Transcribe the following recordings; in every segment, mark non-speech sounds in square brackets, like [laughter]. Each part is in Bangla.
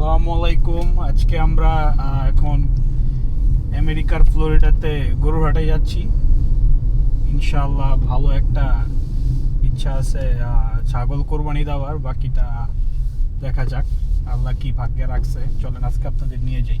আসসালামু আলাইকুম আজকে আমরা এখন আমেরিকার ফ্লোরিডাতে গরুহাটে যাচ্ছি। ইনশাআল্লাহ ভালো একটা ইচ্ছা আছে ছাগল কোরবানি দেওয়ার। বাকিটা দেখা যাক। আল্লাহ কি ভাগ্যে রাখছে। চলেন আজকে আপনাদের নিয়ে যাই।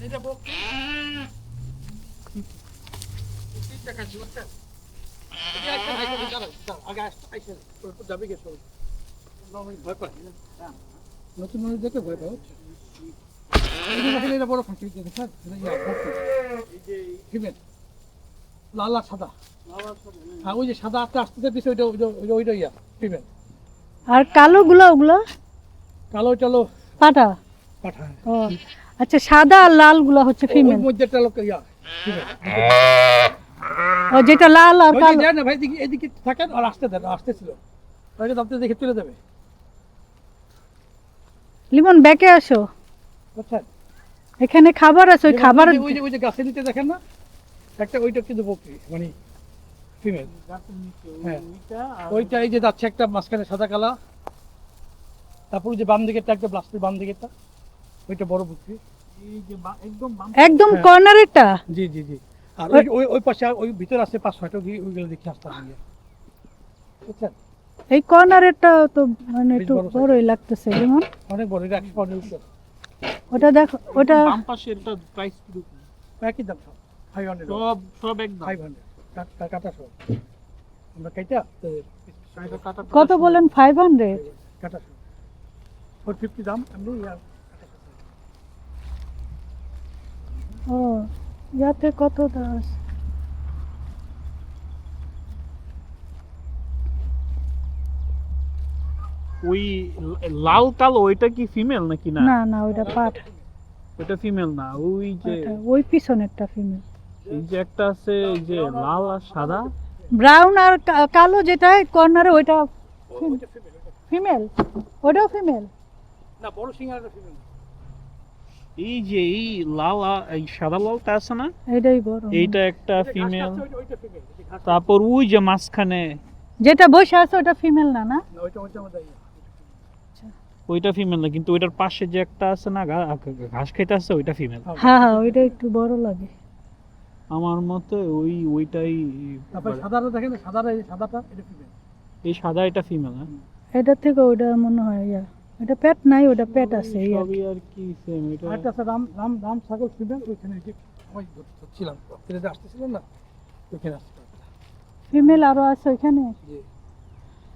Ele é bom. নতুন মানুষ দেখে ভয় এটা বড় ফাঁকি স্যার লাল আর সাদা হ্যাঁ ওই যে সাদা আটটা আসতে দিচ্ছে ওইটা ওইটা ওইটা ইয়া ফিমেল আর কালো গুলো ওগুলো? কালো চালো পাটা পাঠা? ও আচ্ছা সাদা আর লালগুলো হচ্ছে ফিমেল লোক ইয়া ফিমেল [laughs] ও যেটা লাল আর যে কালো। না ভাই এদিকে এদিকে থাকেন আর আসতে দেন দেখে চলে যাবে লিমন ব্যাকে আসো। বুঝছেন এখানে খাবার আছে ওই খাবার ওই যে- ওই যে গাছের নিচে দেখেন না? একটা ওইটা কিন্তু বকরি মানে ফিমেল। হ্যাঁ। ওইটা এই যে যাচ্ছে একটা মাঝখানে সাদা কালা। তারপর যে বাম দিকেরটা একটা ব্লাস্টের বাম দিকেরটা। ওইটা বড় বকরি। একদম একদম হ্যাঁ। কর্নারেরটা? জি জি জি। আর ওই ওই ওই পাশে ওই ভিতরে আছে পাঁচ ছয়টা ওই- ওইগুলো দেখে আসতে হবে বুঝছেন? এই কর্নারেরটা তো মানে একটু বড়ই লাগতেছে লিমন অনেক বড় এটা একশো ওটা দেখো ওটা বাম পাশে এটা প্রাইস একই দাম সব? ফাইভ হান্ড্রেড সব সব একদম ফাইভ হান্ড্রেড কাটা সব। আমরা কাইটা কত বলেন? ফাইভ হান্ড্রেড কাটা সব। ফোর ফিফটি দাম আমি ইয়া ও। ইয়াতে কত দাস ওই লাল কালো ওইটা কি ফিমেল নাকি না? না না ওইটা পাট। ওইটা ফিমেল না ওই যে। ওই পিছনেরটা ফিমেল এই যে একটা আছে এই যে লাল আর সাদা। ব্রাউন আর কালো যেটা কর্নারে ওইটা ফিমেল ওটাও ফিমেল না বড় সিঙ্গারটা ফিমেল এই যে এই লাল এই সাদা লালটা আছে না? এটাই বড়। এইটা একটা ফিমেল তারপর ওই যে মাঝখানে যেটা বসে আছে ওটা ফিমেল না না? ওইটা- ফিমেল না কিন্তু ওইটার পাশে যে একটা আছে না ঘাস খাইতে আছে ওইটা ফিমেল হ্যাঁ হ্যাঁ ওইটা একটু বড় লাগে। আমার মতে ওই ওইটাই তারপরে সাদাটা দেখেন সাদাটা এই সাদাটা এটা ফিমেল এই সাদা এটা ফিমেল হ্যাঁ? এটা থেকে ওইটা মনে হয় ইয়া। এটা পেট নাই ওটা পেট আছে এই আর কি। সেম এটা আরেকটা আছে রাম রাম রাম ছাগল ফিমেল ওইখানে যে ছিলাম ফিরে আসতেছিলেন না ওইখানে আসতে ফিমেল আরও আছে ওইখানে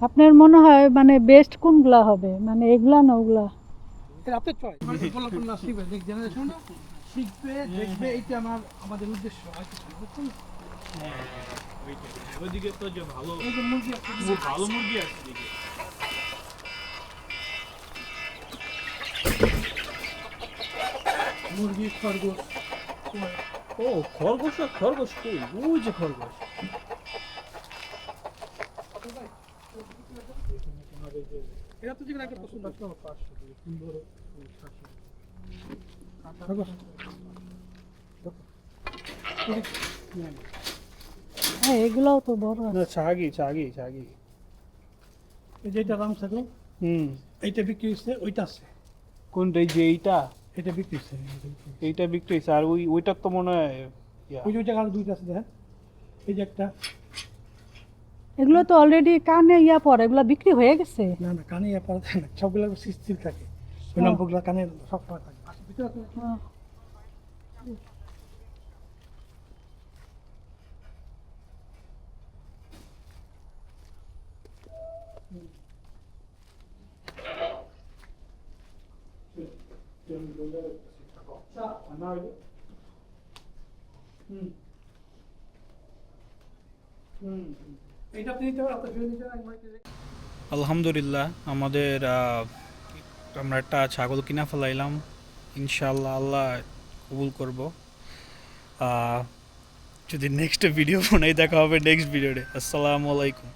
আপনার মনে হয় মানে বেস্ট কোনগুলা হবে মানে এগুলা না ওগুলা আপনার চয়েস মানে শিখবে নেক্সট জেনারেশনটা শিখবে দেখবে এইটা আমার আমাদের উদ্দেশ্য? ওইদিকে তো যে ভালো ভালো মুরগি আছে মুরগি খরগোশ। ও খরগোশ আর খরগোশ কই? ওই যে খরগোশ। এটা তো যেখানে একটা পছন্দ আছে সুন্দর খরগোশ। হ্যাঁ এগুলাও তো বড় না ছাগি ছাগি ছাগি। এই যে এটা রাম ছাগল হুম। এইটা বিক্রি হচ্ছে ওইটা আছে। কোনটা? এই যে এইটা? এটা বিক্রি হচ্ছে এইটা বিক্রি। হয়েছে আর ওই ওইটার তো মনে হয়। ওই যে ওই জায়গায় দুইটা আছে দেখেন। এই যে একটা। এগুলো তো অলরেডি কানে ইয়া পড়ে এগুলো বিক্রি হয়ে গেছে। না না কানে ইয়ে পড়া থাকে না সবগুলো স্থির থাকে। ওই নম্বরগুলো কানে সব সময় থাকে। আচ্ছা, ভিতরে আছে? হ্যাঁ। এইটা আপনি নিতে পারেন আপনার ফিরে নিতে পারেন আমি মাইকে আলহামদুলিল্লাহ, আমাদের আমরা একটা ছাগল কিনা ফেলাইলাম। ইনশাআল্লাহ আল্লাহ কবুল করব। যদি নেক্সট ভিডিও বানাই, দেখা হবে নেক্সট ভিডিওতে আসসালামু আলাইকুম।